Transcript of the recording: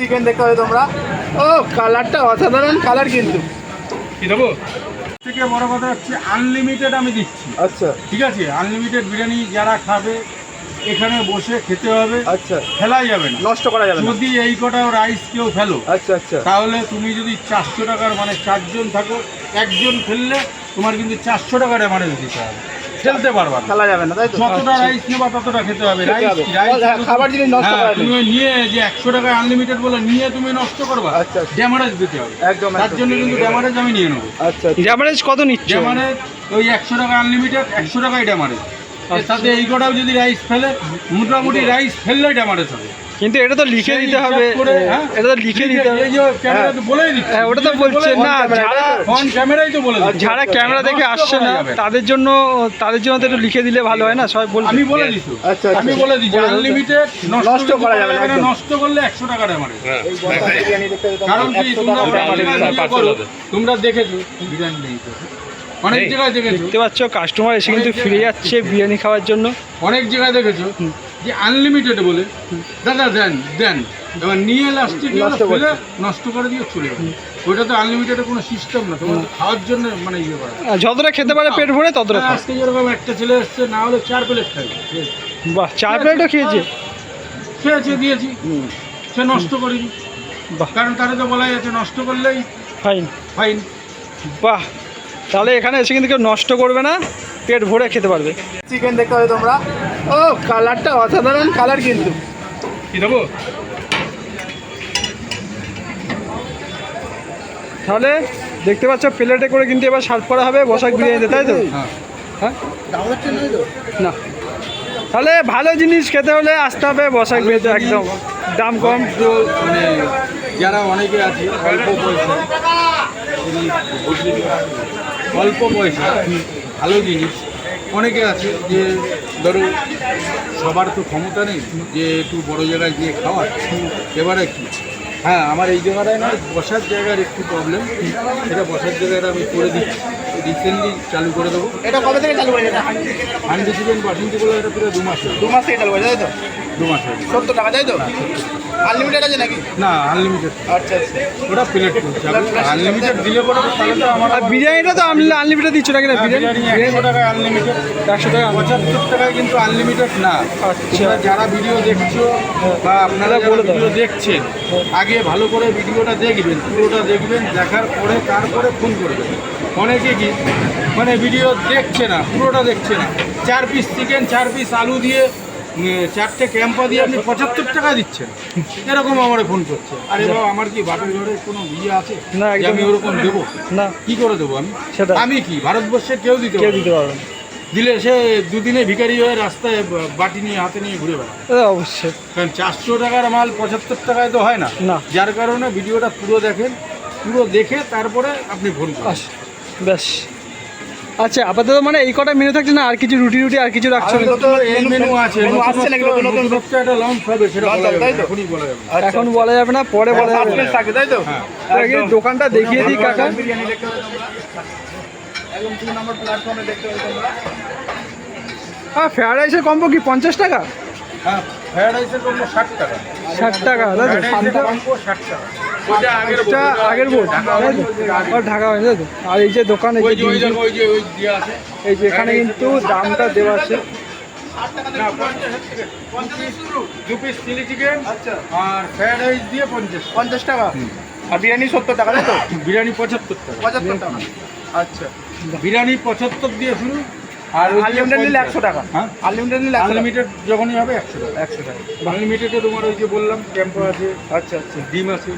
Chicken দেখতে হবে তোমরা। ও কালারটা অসাধারণ কালার কিন্তু। কি দেবো? থেকে বড় কথা হচ্ছে আনলিমিটেড আমি দিচ্ছি। আচ্ছা। ঠিক আছে? আনলিমিটেড বিরিয়ানি যারা খাবে এখানে বসে খেতে হবে। আচ্ছা। ফেলাই যাবে না। নষ্ট করা যাবে যদি এই কটা রাইস কেউ ফেলো আচ্ছা আচ্ছা। তাহলে তুমি যদি চারশো টাকার মানে চারজন থাকো একজন ফেললে তোমার কিন্তু চারশো টাকার ড্যামারেজ দিতে হবে। ফেলতে পারবা খেলা যাবে না তাই তো? যতটা রাইস নেবা ততটা খেতে হবে। রাইস হ্যাঁ, খাবার জিনিস নষ্ট হ্যাঁ, করা তুমি নিয়ে যে একশো টাকা আনলিমিটেড বলে নিয়ে তুমি নষ্ট করবা আচ্ছা, আচ্ছা। ড্যামারেজ দিতে হবে। একদম তার জন্য কিন্তু ড্যামারেজ আমি নিয়ে নেব। আচ্ছা আচ্ছা। ড্যামারেজ কত নিচ্ছ? ড্যামারেজ ওই একশো টাকা আনলিমিটেড একশো টাকাই ড্যামারেজ এর সাথে এই কটাও যদি রাইস ফেলে মোটামুটি রাইস ফেললেই ড্যামারেজ হবে। কিন্তু এটা তো লিখে দিতে হবে। হ্যাঁ? এটা তো লিখে দিতে হবে। এই যে ক্যামেরা তো বলেই দিচ্ছে। হ্যাঁ, ওটা তো বলছে না যারা ফোন ক্যামেরাই তো বলে যারা ক্যামেরা দেখে আসছে না তাদের জন্য তাদের জন্য তো একটু লিখে দিলে ভালো হয় না? সবাই বলবে। আমি বলে দিছি আচ্ছা, আচ্ছা। আমি বলে দিচ্ছি আনলিমিটেড নষ্ট করা যাবে যাবে না, নষ্ট করলে একশো টাকা দেখতে হবে তোমরা কারণ কি দেখেছ বিরিয়ানি নেই তো। অনেক জায়গায় দেখেছ? দেখতে পাচ্ছ কাস্টমার এসে কিন্তু ফিরে যাচ্ছে বিরিয়ানি খাওয়ার জন্য। অনেক জায়গায় দেখেছ যে আনলিমিটেড বলে? দাদা দেন দেন। এবার নিয়ে লাস্টে নষ্ট করে দিয়ে চলে গেল ওইটা তো আনলিমিটেডের কোনো সিস্টেম না তোমার খাওয়ার জন্য মানে ইয়ে করা। যতটা খেতে পারে পেট ভরে ততটা খাও। আজকে যেরকম একটা ছেলে এসছে না হলে চার প্লেট খাইবে বাহ চার প্লেটও খেয়েছে? খেয়েছে দিয়েছি। সে নষ্ট করিনি। বাহ। কারণ তারা তো বলাই আছে নষ্ট করলেই ফাইন ফাইন বাহ তাহলে এখানে এসে কিন্তু কেউ নষ্ট করবে না পেট ভরে খেতে পারবে। চিকেন দেখতে হবে তোমরা। ও কালারটা অসাধারণ কালার কিন্তু। কি দেবো? তাহলে দেখতে পাচ্ছ প্লেটে করে কিন্তু এবার সার্ভ করা হবে বসাক বিরিয়ানিতে তাই তো? হ্যাঁ। হ্যাঁ? না। তাহলে ভালো জিনিস খেতে হলে আসতে হবে বসাক বিরিয়ানিতে একদম। দাম কম। মানে যারা অনেকে আছে অল্প পয়সা অল্প পয়সা ভালো জিনিস। অনেকে আছে যে ধরো সবার তো ক্ষমতা নেই যে একটু বড় জায়গায় গিয়ে খাওয়ার। এবারে কি? হ্যাঁ আমার এই জায়গাটায় না বসার জায়গার একটু প্রবলেম এটা বসার জায়গাটা আমি করে দিচ্ছি। রিসেন্টলি চালু করে দেবো। এটা কবে থেকে চালু হয়েছে হান্ড্রেড বলে এটা পুরো দু মাস। দু মাস থেকে চালু হয়ে তাই তো? দু মাস হয়ে গেছে। সত্তর টাকা তাই তো? আনলিমিটেড আছে নাকি? না আনলিমিটেড আচ্ছা আচ্ছা। ওটা প্লেট করছে। আনলিমিটেড দিলে পরে তাহলে তো আমার আর বিরিয়ানিটা তো আনলিমিটেড দিচ্ছ নাকি না? বিরিয়ানি বিরিয়ানি একশো আনলিমিটেড টাকা পঁচাত্তর টাকায় কিন্তু আনলিমিটেড না। আচ্ছা। যারা ভিডিও দেখছ বা আপনারা বলে ভিডিও দেখছেন আগে ভালো করে ভিডিওটা দেখবেন পুরোটা দেখবেন দেখার পরে তারপরে ফোন করবেন অনেকে কি মানে ভিডিও দেখছে না পুরোটা দেখছে না। চার পিস চিকেন চার পিস আলু দিয়ে চারটে ক্যাম্পা দিয়ে আপনি পঁচাত্তর টাকা দিচ্ছেন। এরকম আমার ফোন করছে। আরে বাবা আমার কি বাপের ঘরে কোনো ইয়ে আছে? না, আমি ওরকম দেবো? না। কি করে দেবো আমি? সেটা। আমি কি ভারতবর্ষে কেউ দিতে কেউ দিতে পারবে দিলে সে দুদিনে ভিখারি হয়ে রাস্তায় বাটি নিয়ে হাতে নিয়ে ঘুরে বেড়ায়। অবশ্যই। কারণ চারশো টাকার মাল পঁচাত্তর টাকায় তো হয় না। না। যার কারণে ভিডিওটা পুরো দেখেন পুরো দেখে তারপরে আপনি ফোন করুন। ব্যাস। আচ্ছা আপাতত মানে এই কটা মেনু থাকছে না আর কিছু রুটি রুটি আর কিছু রাখছো। এখন বলা যাবে না পরে বলা যাবে তাই তো? হ্যাঁ। দোকানটা দেখিয়ে দিই কাকা। হ্যাঁ ফ্রায়েড রাইসের কম্বো কি পঞ্চাশ টাকা? হ্যাঁ ফ্রাইড রাইসের কম্বো ষাট টাকা। ষাট টাকা ফ্রাইড কম্বো ষাট টাকা। এটা আগের বোর্ড। আর ঢাকা আর এই যে দোকান এই যে যে ওই দেখো ওই যে ওই দিয়ে আছে। এই যে এখানে কিন্তু দামটা দেওয়া আছে। দু পিস চিলি চিকেন আচ্ছা। আর ফ্রাইড রাইস দিয়ে পঞ্চাশ। পঞ্চাশ টাকা? আর বিরিয়ানি সত্তর টাকা তাই তো? বিরিয়ানি পঁচাত্তর টাকা। পঁচাত্তর টাকা। আচ্ছা। বিরিয়ানি পঁচাত্তর দিয়ে শুরু আর আনলিমিটেড নিলে একশো টাকা। হ্যাঁ? আনলিমিটেড নিলে আনলিমিটেড যখনই হবে একশো টাকা। একশো টাকা। আনলিমিটেডে তোমার ওই যে বললাম ক্যাম্পো আছে আচ্ছা আচ্ছা। ডিম আছে।